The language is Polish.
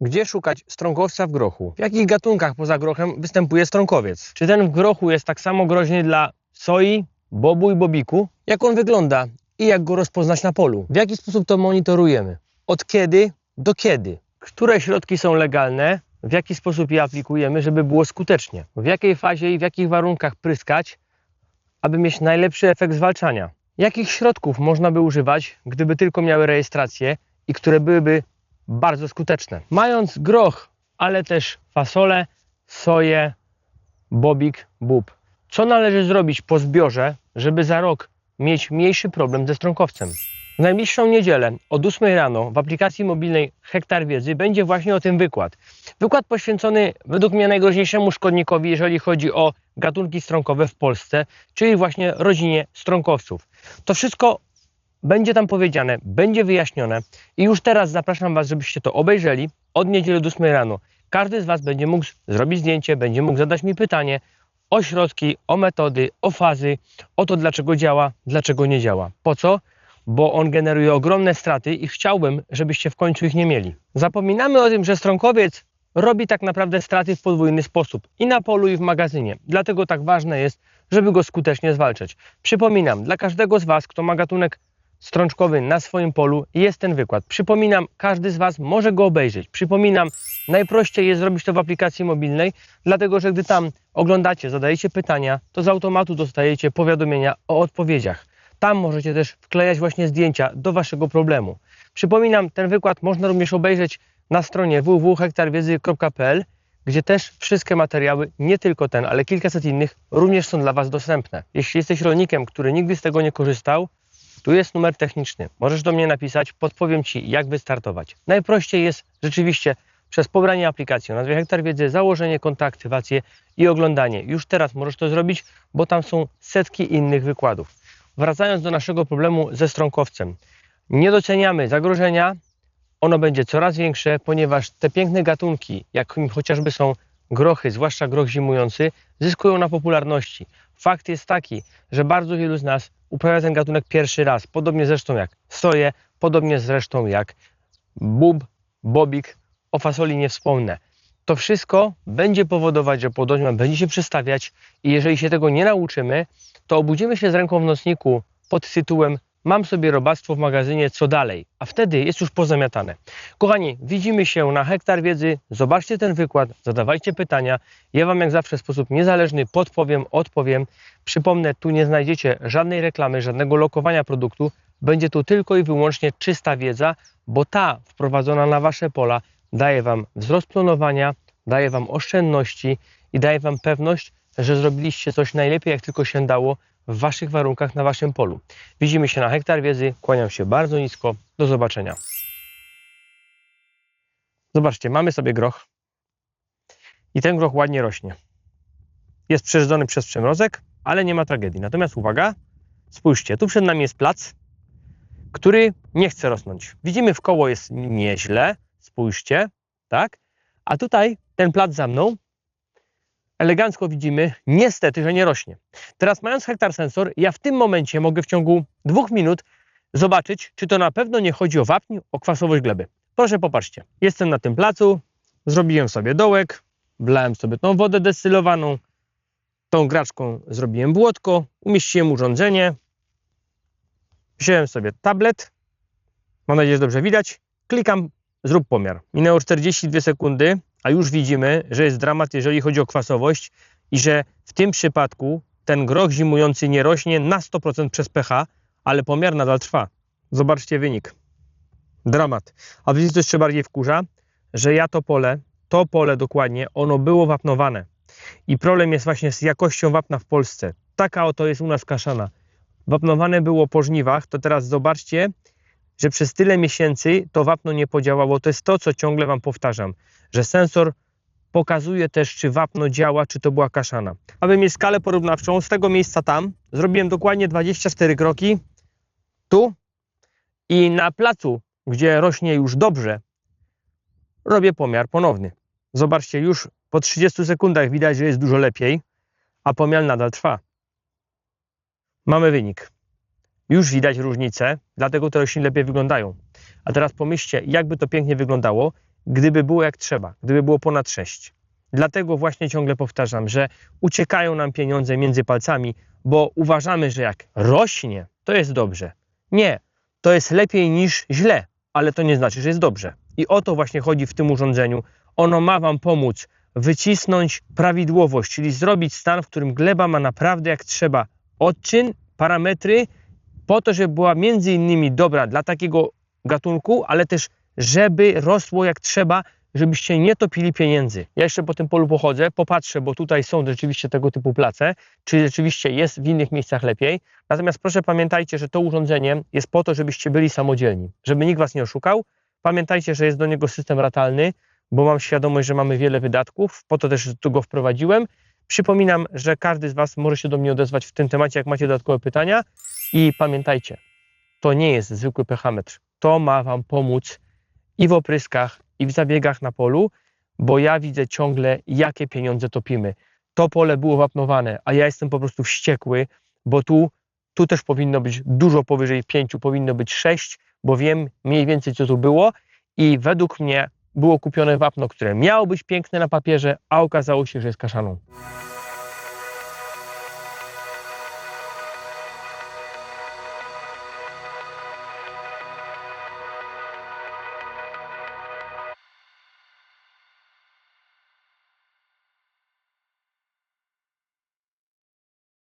Gdzie szukać strąkowca w grochu? W jakich gatunkach poza grochem występuje strąkowiec? Czy ten w grochu jest tak samo groźny dla soi, bobu i bobiku? Jak on wygląda i jak go rozpoznać na polu? W jaki sposób to monitorujemy? Od kiedy do kiedy? Które środki są legalne? W jaki sposób je aplikujemy, żeby było skutecznie? W jakiej fazie i w jakich warunkach pryskać, aby mieć najlepszy efekt zwalczania? Jakich środków można by używać, gdyby tylko miały rejestrację i które byłyby bardzo skuteczne? Mając groch, ale też fasolę, soję, bobik, bób. Co należy zrobić po zbiorze, żeby za rok mieć mniejszy problem ze strąkowcem? W najbliższą niedzielę od 8 rano w aplikacji mobilnej Hektar Wiedzy będzie właśnie o tym wykład. Wykład poświęcony według mnie najgroźniejszemu szkodnikowi, jeżeli chodzi o gatunki strąkowe w Polsce, czyli właśnie rodzinie strąkowców. To wszystko będzie tam powiedziane, będzie wyjaśnione i już teraz zapraszam Was, żebyście to obejrzeli od niedzieli do 8 rano. Każdy z Was będzie mógł zrobić zdjęcie, będzie mógł zadać mi pytanie o środki, o metody, o fazy, o to dlaczego działa, dlaczego nie działa. Po co? Bo on generuje ogromne straty i chciałbym, żebyście w końcu ich nie mieli. Zapominamy o tym, że strąkowiec robi tak naprawdę straty w podwójny sposób i na polu, i w magazynie. Dlatego tak ważne jest, żeby go skutecznie zwalczać. Przypominam, dla każdego z Was, kto ma gatunek strączkowy na swoim polu, jest ten wykład. Przypominam, każdy z Was może go obejrzeć. Przypominam, najprościej jest zrobić to w aplikacji mobilnej, dlatego że gdy tam oglądacie, zadajecie pytania, to z automatu dostajecie powiadomienia o odpowiedziach. Tam możecie też wklejać właśnie zdjęcia do Waszego problemu. Przypominam, ten wykład można również obejrzeć na stronie www.hektarwiedzy.pl, gdzie też wszystkie materiały, nie tylko ten, ale kilkaset innych, również są dla Was dostępne. Jeśli jesteś rolnikiem, który nigdy z tego nie korzystał, tu jest numer techniczny. Możesz do mnie napisać, podpowiem Ci, jak wystartować. Najprościej jest rzeczywiście przez pobranie aplikacji o nazwie Hektar Wiedzy, założenie konta, aktywację i oglądanie. Już teraz możesz to zrobić, bo tam są setki innych wykładów. Wracając do naszego problemu ze strąkowcem. Nie doceniamy zagrożenia, ono będzie coraz większe, ponieważ te piękne gatunki, jakimi chociażby są grochy, zwłaszcza groch zimujący, zyskują na popularności. Fakt jest taki, że bardzo wielu z nas uprawia ten gatunek pierwszy raz, podobnie zresztą jak soję, podobnie zresztą jak bób, bobik, o fasoli nie wspomnę. To wszystko będzie powodować, że płodozmian będzie się przestawiać i jeżeli się tego nie nauczymy, to obudzimy się z ręką w nocniku pod tytułem mam sobie robactwo w magazynie, co dalej? A wtedy jest już pozamiatane. Kochani, widzimy się na Hektar Wiedzy, zobaczcie ten wykład, zadawajcie pytania. Ja Wam jak zawsze w sposób niezależny podpowiem, odpowiem. Przypomnę, tu nie znajdziecie żadnej reklamy, żadnego lokowania produktu. Będzie tu tylko i wyłącznie czysta wiedza, bo ta wprowadzona na Wasze pola daje Wam wzrost planowania, daje Wam oszczędności i daje Wam pewność, że zrobiliście coś najlepiej, jak tylko się dało w Waszych warunkach na Waszym polu. Widzimy się na Hektar Wiedzy. Kłaniam się bardzo nisko. Do zobaczenia. Zobaczcie, mamy sobie groch i ten groch ładnie rośnie. Jest przerzedzony przez przymrozek, ale nie ma tragedii. Natomiast uwaga, spójrzcie, tu przed nami jest plac, który nie chce rosnąć. Widzimy w koło jest nieźle, spójrzcie, tak? A tutaj ten plac za mną elegancko widzimy, niestety, że nie rośnie. Teraz mając hektar sensor, ja w tym momencie mogę w ciągu dwóch minut zobaczyć, czy to na pewno nie chodzi o wapń, o kwasowość gleby. Proszę popatrzcie, jestem na tym placu, zrobiłem sobie dołek, wlałem sobie tą wodę destylowaną, tą graczką zrobiłem błotko, umieściłem urządzenie, wziąłem sobie tablet, mam nadzieję, że dobrze widać, klikam zrób pomiar. Minęło 42 sekundy, a już widzimy, że jest dramat, jeżeli chodzi o kwasowość i że w tym przypadku ten groch zimujący nie rośnie na 100% przez pH, ale pomiar nadal trwa. Zobaczcie wynik. Dramat. A wiecie, co jeszcze bardziej wkurza? Że ja to pole, to pole dokładnie, ono było wapnowane. I problem jest właśnie z jakością wapna w Polsce. Taka oto jest u nas kaszana. Wapnowane było po żniwach, to teraz zobaczcie, że przez tyle miesięcy to wapno nie podziałało. To jest to, co ciągle Wam powtarzam, że sensor pokazuje też, czy wapno działa, czy to była kaszana. Aby mieć skalę porównawczą, z tego miejsca tam zrobiłem dokładnie 24 kroki, tu i na placu, gdzie rośnie już dobrze, robię pomiar ponowny. Zobaczcie, już po 30 sekundach widać, że jest dużo lepiej, a pomiar nadal trwa. Mamy wynik. Już widać różnicę, dlatego te rośliny lepiej wyglądają. A teraz pomyślcie, jakby to pięknie wyglądało, gdyby było jak trzeba, gdyby było ponad 6. Dlatego właśnie ciągle powtarzam, że uciekają nam pieniądze między palcami, bo uważamy, że jak rośnie, to jest dobrze. Nie, to jest lepiej niż źle, ale to nie znaczy, że jest dobrze. I o to właśnie chodzi w tym urządzeniu. Ono ma Wam pomóc wycisnąć prawidłowość, czyli zrobić stan, w którym gleba ma naprawdę jak trzeba odczyn, parametry, po to, żeby była między innymi dobra dla takiego gatunku, ale też żeby rosło jak trzeba, żebyście nie topili pieniędzy. Ja jeszcze po tym polu pochodzę, popatrzę, bo tutaj są rzeczywiście tego typu place, czy rzeczywiście jest w innych miejscach lepiej. Natomiast proszę pamiętajcie, że to urządzenie jest po to, żebyście byli samodzielni, żeby nikt was nie oszukał. Pamiętajcie, że jest do niego system ratalny, bo mam świadomość, że mamy wiele wydatków, po to też tu go wprowadziłem. Przypominam, że każdy z Was może się do mnie odezwać w tym temacie, jak macie dodatkowe pytania. I pamiętajcie, to nie jest zwykły pH-metr. To ma Wam pomóc i w opryskach, i w zabiegach na polu, bo ja widzę ciągle, jakie pieniądze topimy. To pole było wapnowane, a ja jestem po prostu wściekły, bo tu, tu też powinno być dużo powyżej 5, powinno być 6, bo wiem mniej więcej, co tu było i według mnie było kupione wapno, które miało być piękne na papierze, a okazało się, że jest kaszaną.